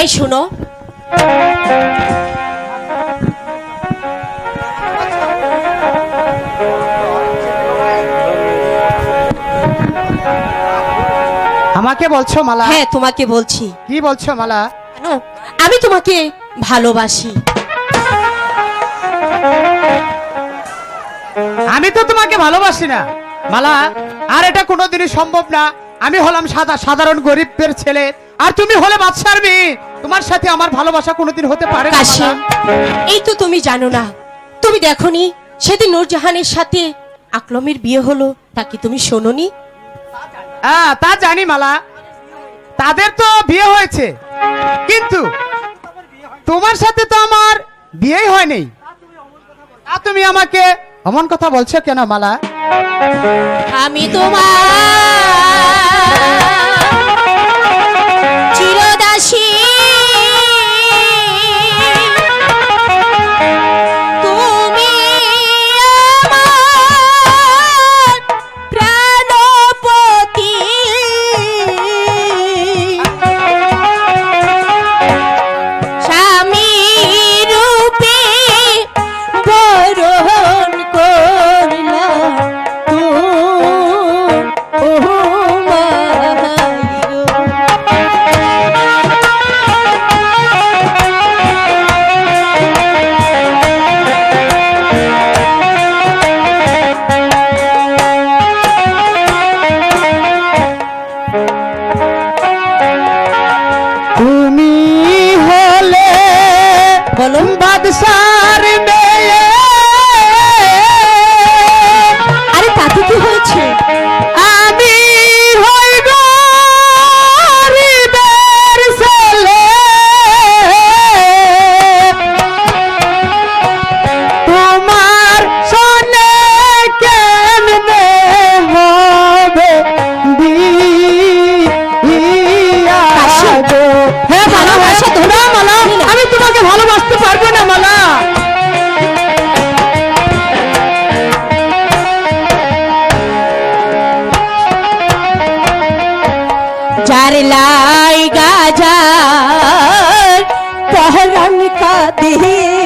এই শোনো। আমাকে বলছো মালা? হ্যাঁ তোমাকে বলছি। কি বলছো মালা? কেন? আমি তোমাকে ভালোবাসি। আমি তো তোমাকে ভালোবাসি না। মালা আর এটা কোনোদিনই সম্ভব না। আমি হলাম সাদা সাধারণ গরিবের ছেলে। আর তুমি হলে বাদশার মেয়ে। তোমার সাথে আমার ভালোবাসা কোনোদিন হতে পারে না। কাশিম এই তো তুমি জানো না। তুমি দেখনি সেদিন নূরজাহানের সাথে আকলমের বিয়ে হলো তাকে তুমি শোনোনি? হ্যাঁ তা জানি মালা। তাদের তো বিয়ে হয়েছে। কিন্তু তোমার সাথে তো আমার বিয়েই হয়নি। তা তুমি আমাকে অমন কথা বলছো কেন মালা? আমি তোমার Cheetah. hey, hey.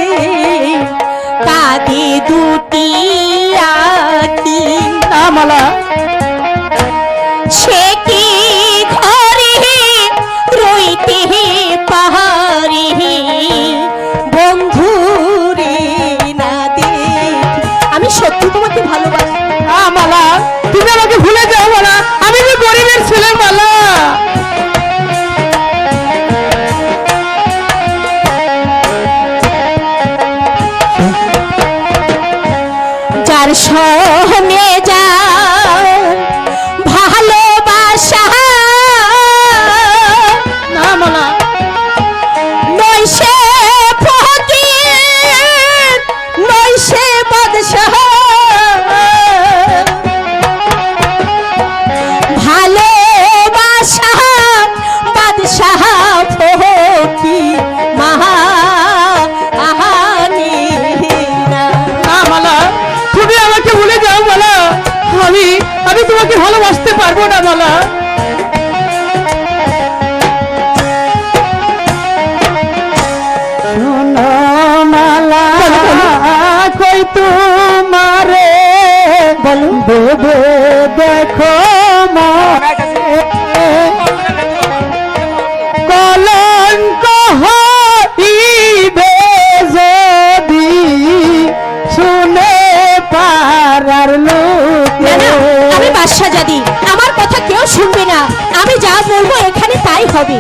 হবে।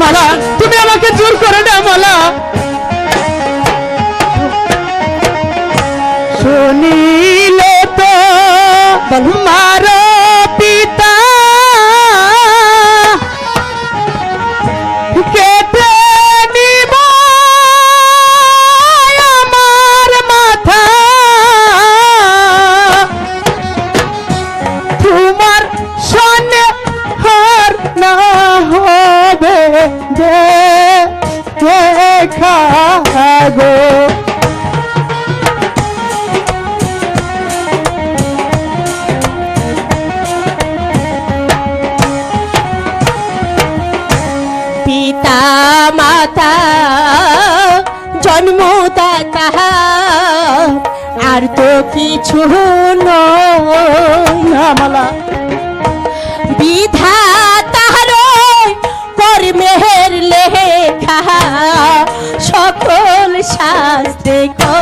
মালা তুমি আমাকে জোর করে না মালা। শুনিলে তো মার মাতা জন্মদাতা আর তো কিছু নামালা বিধা তাহার কর্মের লেখা সকল শাস্ত্রে কর।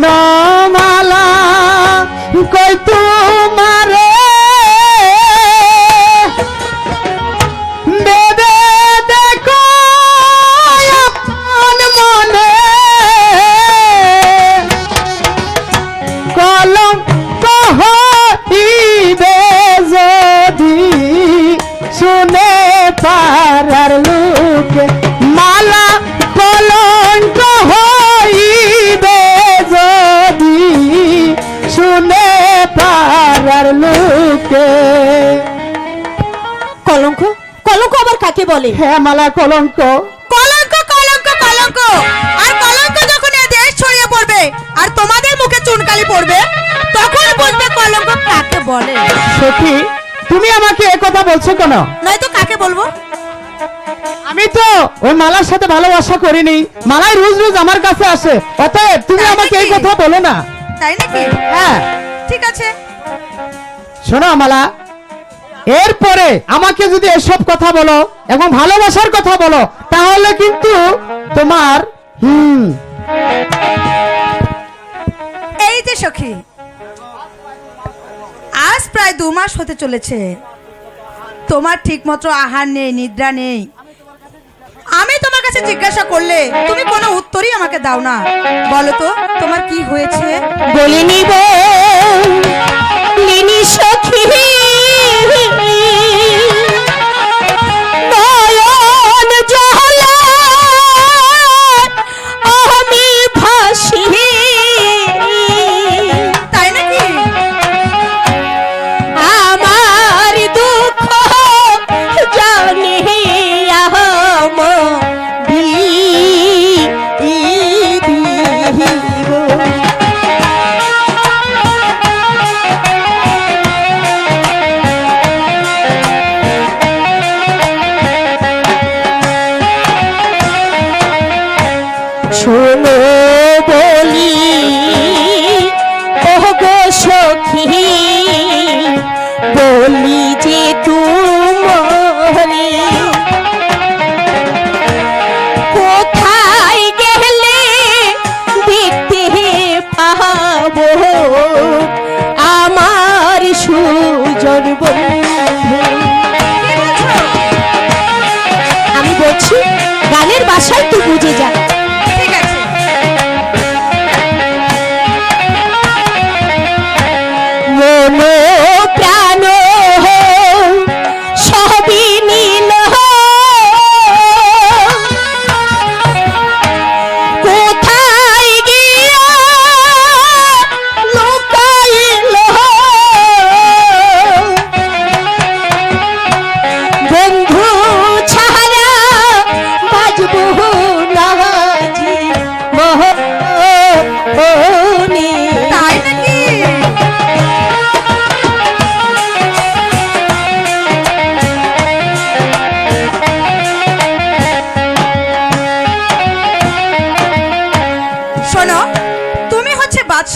শোনো হ্যাঁ মালা কলঙ্ক। কলঙ্ক কলঙ্ক কলঙ্ক। আর কলঙ্ক যখন এ দেশ ছড়িয়ে পড়বে আর তোমাদের মুখে চুনকালি পড়বে তখন বুঝবে কলঙ্ক কাকে বলে। সখী তুমি আমাকে এ কথা বলছো কেন? নয়তো কাকে বলব? আমি তো ওই মালার সাথে ভালোবাসা করিনি। মালাই রোজ রোজ আমার কাছে আসে। অতএব তুমি আমাকে এই কথা বলো না। তাই নাকি? হ্যাঁ। ঠিক আছে। শোনো মালা। এরপরে আমাকে যদি এসব কথা বলো এবং ভালোবাসার কথা বলো তাহলে কিন্তু তোমার হুম। এই যে সখী আজ প্রায় দু মাস হতে চলেছে। তোমার ঠিকমতো আহার নেই নিদ্রা নেই। আমি তোমার কাছে জিজ্ঞাসা করলে তুমি কোনো উত্তরই আমাকে দাও না। বলো তো তোমার কি হয়েছে? বলিনি নিব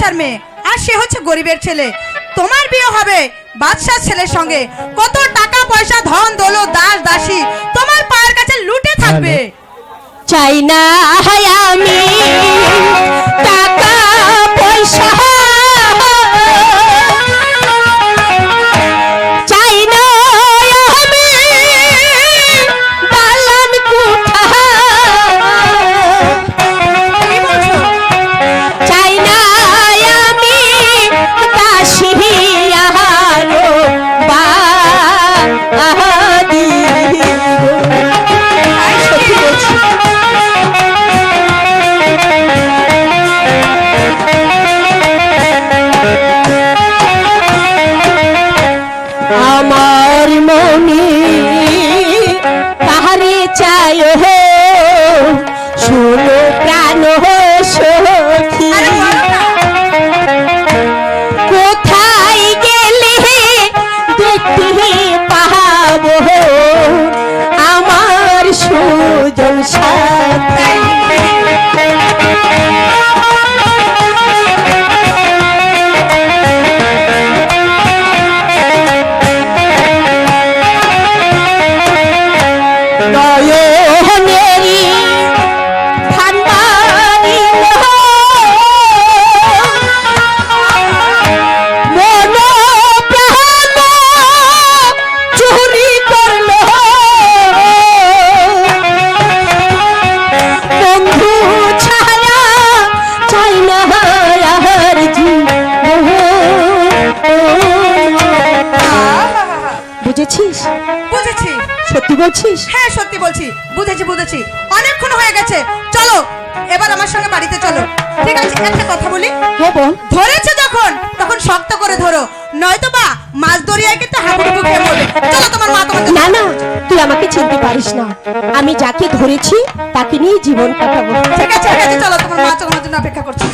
বাদশার মেয়ে। আর সে হচ্ছে গরিবের ছেলে। তোমার বিয়ে হবে বাদশার ছেলের সঙ্গে। কত টাকা পয়সা ধন দোল দাস দাসী তোমার পায়ের কাছে লুটে থাকবে। চাই না হায় আমি টাকা পয়সা সত্যি বলছিস? হ্যাঁ সত্যি বলছি। বুঝেছি বুঝেছি। অনেকক্ষণ হয়ে গেছে। চলো এবার আমার সঙ্গে বাড়িতে চলো। ঠিক আছে একটা কথা বলি। হ্যাঁ বোন ধরেছে যখন তখন শক্ত করে ধরো। নয়তো বা মাছ দরিয়ায় কিন্তু হাবুডুবু খেয়ে মরবে। চলো তোমার মা তোমাকে না না তুই আমাকে চিনতে পারিস না। আমি যাকে ধরেছি তাকে নিয়ে জীবন কাটাবো। ঠিক আছে ঠিক আছে চলো তোমার মা তোমার জন্য অপেক্ষা করছে।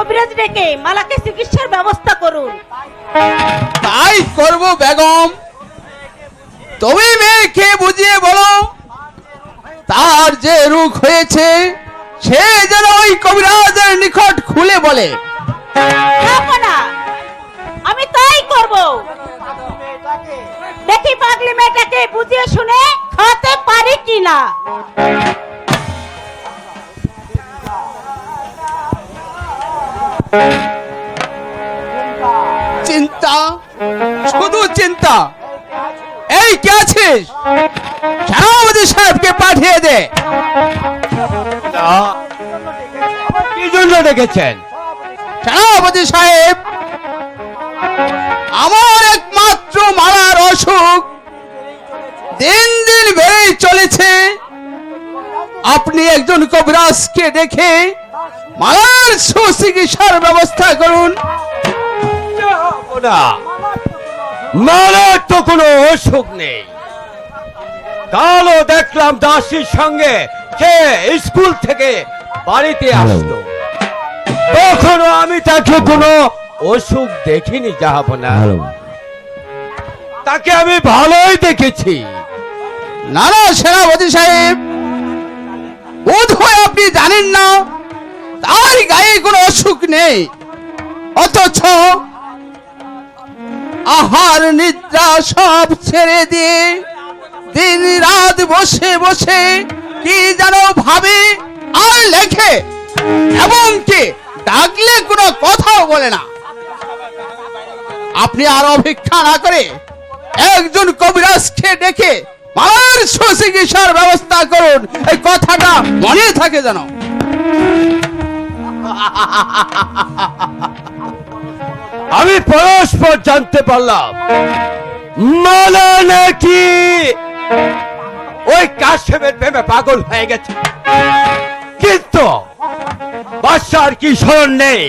কবিরাজ ডেকে মালাকে চিকিৎসার ব্যবস্থা করুন। তাই করব বেগম। তুমি মেয়েকে বুঝিয়ে বলো তার যে রোগ হয়েছে সে যেন ওই কবিরাজের নিকট খুলে বলে। আমি তাই করব। দেখি পাগলি মেয়েটাকে বুঝিয়ে শুনে খাওয়াতে পারি কিনা। চিন্তা? শুধু চিন্তা। এই, কে আছিস? সেনাপতি সাহেবকে পাঠিয়ে দে। কি জন্য ডেকেছেন? সেনাপতি সাহেব, আমার একমাত্র মারার অসুখ। দিন দিন বেড়েই চলেছে। আপনি একজন কবিরাজকে দেখে মালার সুচিকিৎসার ব্যবস্থা করুন। না মালার তো কোনো অসুখ নেই। কালও দেখলাম দাসির সঙ্গে সে স্কুল থেকে বাড়িতে আসতো। তখনও আমি তাকে কোনো অসুখ দেখিনি যাহাবনা তাকে আমি ভালোই দেখেছি। না না সেনাপতি সাহেব বোধ হয় আপনি জানেন না তার গায়ে কোনো অসুখ নেই। অথচ আহার নিদ্রা সব ছেড়ে দিয়ে দিন রাত বসে বসে কি যেন ভাবে আর লেখে এবং কি ডাকলে কোনো কথাও বলে না। আপনি আর অপেক্ষা না করে একজন কবিরাজকে ডেকে মালার সুচিকিৎসার ব্যবস্থা করুন। এই কথাটা মনে থাকে যেন। আমি পরস্পর জানতে পারলাম মালা নাকি ওই কাশেমের প্রেমে পাগল হয়ে গেছে। কিন্তু বাদশার কি স্মরণ নেই?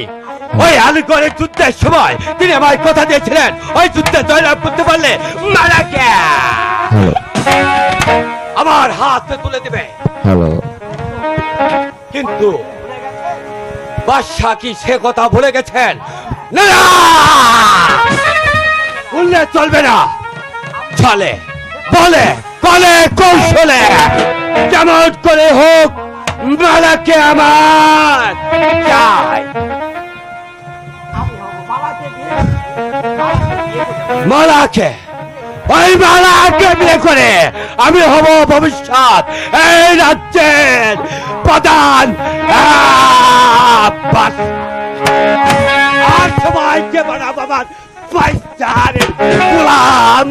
ওই আলুগড়ের যুদ্ধের সময় তিনি আমায় কথা দিয়েছিলেন ওই যুদ্ধে জয়লাভ করতে পারলে মালাকে আমার হাতে তুলে দেবে। কিন্তু বাদশাহ কি সে কথা ভুলে গেছেন? না বললে চলবে না। চলে। বলে কলে কৌশলে। যেমন করে হোক মালাকে আমার। চাই। মালাকে। ওই মালাকে বিয়ে করে আমি হব ভবিষ্যৎ। এই রাজ্যের আমার পয়সারে গোলাম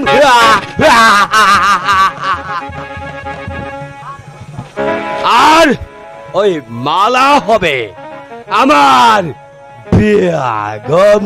আর ওই মালা হবে আমার বিয়াগম